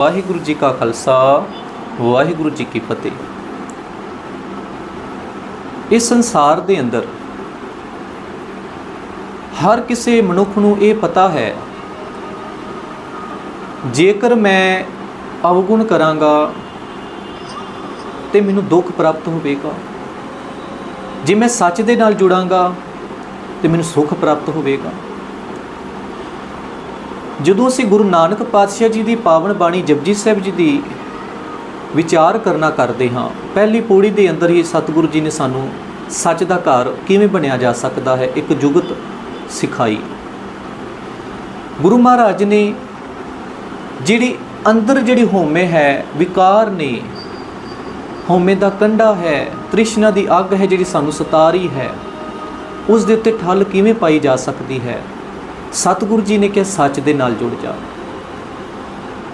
ਵਾਹਿਗੁਰੂ ਜੀ ਕਾ ਖਾਲਸਾ, ਵਾਹਿਗੁਰੂ ਜੀ ਕੀ ਫਤਿਹ। ਇਸ ਸੰਸਾਰ ਦੇ ਅੰਦਰ ਹਰ ਕਿਸੇ ਮਨੁੱਖ ਨੂੰ ਇਹ ਪਤਾ ਹੈ, ਜੇਕਰ ਮੈਂ ਅਵਗੁਣ ਕਰਾਂਗਾ ਤੇ ਮੈਨੂੰ ਦੁੱਖ ਪ੍ਰਾਪਤ ਹੋਵੇਗਾ, ਜੇ ਮੈਂ ਸੱਚ ਦੇ ਨਾਲ ਜੁੜਾਂਗਾ ਤੇ ਮੈਨੂੰ ਸੁੱਖ ਪ੍ਰਾਪਤ ਹੋਵੇਗਾ। ਜਦੋਂ ਅਸੀਂ ਗੁਰੂ ਨਾਨਕ ਪਾਤਸ਼ਾਹ ਜੀ ਦੀ ਪਾਵਨ ਬਾਣੀ ਜਪਜੀ ਸਾਹਿਬ ਜੀ ਦੀ ਵਿਚਾਰ ਕਰਨਾ ਕਰਦੇ ਹਾਂ, ਪਹਿਲੀ ਪੌੜੀ ਦੇ ਅੰਦਰ ਹੀ ਸਤਿਗੁਰੂ ਜੀ ਨੇ ਸਾਨੂੰ ਸੱਚ ਦਾ ਘਰ ਕਿਵੇਂ ਬਣਿਆ ਜਾ ਸਕਦਾ ਹੈ, ਇੱਕ ਜੁਗਤ ਸਿਖਾਈ। ਗੁਰੂ ਮਹਾਰਾਜ ਨੇ ਜਿਹੜੀ ਅੰਦਰ ਜਿਹੜੀ ਹਉਮੈ ਹੈ, ਵਿਕਾਰ ਨੇ, ਹਉਮੈ ਦਾ ਕੰਡਾ ਹੈ, ਤ੍ਰਿਸ਼ਨਾ ਦੀ ਅੱਗ ਹੈ ਜਿਹੜੀ ਸਾਨੂੰ ਸਤਾਰੀ ਹੈ, ਉਸ ਦੇ ਉੱਤੇ ਠੱਲ ਕਿਵੇਂ ਪਾਈ ਜਾ ਸਕਦੀ ਹੈ? ਸਤਿਗੁਰੂ ਜੀ ਨੇ ਕਿਹਾ, ਸੱਚ ਦੇ ਨਾਲ ਜੁੜ ਜਾ।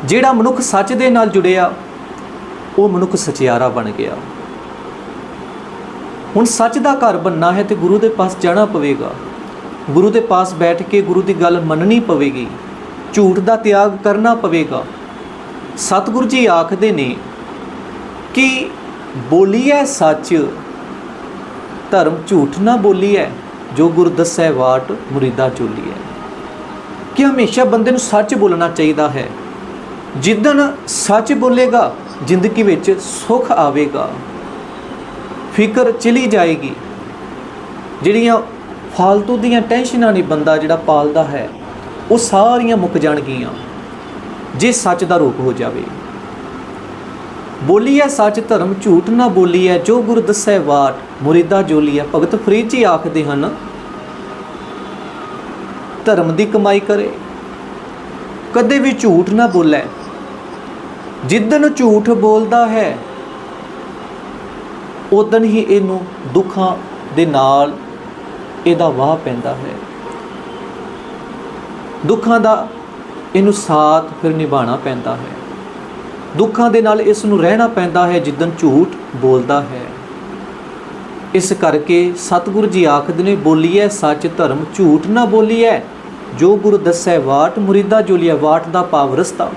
ਜਿਹੜਾ ਮਨੁੱਖ ਸੱਚ ਦੇ ਨਾਲ ਜੁੜਿਆ, ਉਹ ਮਨੁੱਖ ਸਚਿਆਰਾ ਬਣ ਗਿਆ। ਹੁਣ ਸੱਚ ਦਾ ਘਰ ਬੰਨਾ ਹੈ ਤੇ ਗੁਰੂ ਦੇ ਪਾਸ ਜਾਣਾ ਪਵੇਗਾ। ਗੁਰੂ ਦੇ ਪਾਸ ਬੈਠ ਕੇ ਗੁਰੂ ਦੀ ਗੱਲ ਮੰਨਣੀ ਪਵੇਗੀ। ਝੂਠ ਦਾ ਤਿਆਗ ਕਰਨਾ ਪਵੇਗਾ। ਸਤਿਗੁਰੂ ਜੀ ਆਖਦੇ ਨੇ ਕਿ ਬੋਲੀਐ ਸੱਚ, ਧਰਮ ਝੂਠ ਨਾ ਬੋਲੀਐ, ਜੋ ਗੁਰ ਦੱਸੈ ਵਾਟ ਮੁਰੀਦਾ ਚੋਲੀਐ ਕਿ ਹਮੇਸ਼ਾ ਬੰਦੇ ਨੂੰ ਸੱਚ ਬੋਲਣਾ ਚਾਹੀਦਾ ਹੈ। ਜਿੱਦਣ ਸੱਚ ਬੋਲੇਗਾ, ਜ਼ਿੰਦਗੀ ਵਿੱਚ ਸੁੱਖ ਆਵੇਗਾ। ਫਿਕਰ ਚਲੀ ਜਾਏਗੀ। ਜਿਹੜੀਆਂ ਫਾਲਤੂ ਦੀਆਂ ਟੈਨਸ਼ਨਾਂ ਨਹੀਂ ਬੰਦਾ ਜਿਹੜਾ ਪਾਲਦਾ ਹੈ, ਉਹ ਸਾਰੀਆਂ ਮੁੱਕ ਜਾਣਗੀਆਂ, ਜੇ ਸੱਚ ਦਾ ਰੂਪ ਹੋ ਜਾਵੇ। ਬੋਲੀ ਹੈ ਸੱਚ ਧਰਮ ਝੂਠ ਨਾ ਬੋਲੀ ਹੈ ਜੋ ਗੁਰ ਦੱਸੈ ਵਾਟ, ਮੁਰੀਦਾ ਜੋਲੀ ਹੈ ਭਗਤ ਫਰੀਦ ਜੀ ਆਖਦੇ ਹਨ ਧਰਮ ਦੀ ਕਮਾਈ ਕਰੇ। ਕਦੇ ਵੀ ਝੂਠ ਨਾ ਬੋਲੇ। ਜਿੱਦਨ ਝੂਠ ਬੋਲਦਾ ਹੈ ਉਦਨ ਹੀ ਇਹਨੂੰ ਦੁੱਖਾਂ ਦੇ ਨਾਲ ਇਹਦਾ ਵਾਹ ਪੈਂਦਾ ਹੈ। ਦੁੱਖਾਂ ਦਾ ਇਹਨੂੰ ਸਾਥ ਫਿਰ ਨਿਭਾਉਣਾ ਪੈਂਦਾ ਹੈ। ਦੁੱਖਾਂ ਦੇ ਨਾਲ ਇਸ ਨੂੰ ਰਹਿਣਾ ਪੈਂਦਾ ਹੈ ਜਿੱਦਨ ਝੂਠ ਬੋਲਦਾ ਹੈ। ਇਸ ਕਰਕੇ ਸਤਿਗੁਰੂ ਜੀ ਆਖਦੇ ਨੇ, ਬੋਲੀਐ ਸੱਚ ਧਰਮ, ਝੂਠ ਨਾ ਬੋਲੀਐ। ਜੋ ਗੁਰੂ ਦੱਸੈ ਵਾਟ, ਮੁਰੀਦਾ ਜੋਲੀਐ ਵਾਟ ਦਾ ਭਾਵ ਰਸਤਾ।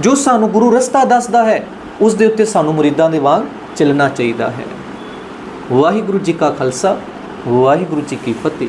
ਜੋ ਸਾਨੂੰ ਗੁਰੂ ਰਸਤਾ ਦੱਸਦਾ ਹੈ, ਉਸ ਦੇ ਉੱਤੇ ਸਾਨੂੰ ਮੁਰੀਦਾਂ ਦੇ ਵਾਂਗ ਚੱਲਣਾ ਚਾਹੀਦਾ ਹੈ। ਵਾਹਿਗੁਰੂ ਜੀ ਕਾ ਖਾਲਸਾ, ਵਾਹਿਗੁਰੂ ਜੀ ਕੀ ਫਤਿਹ।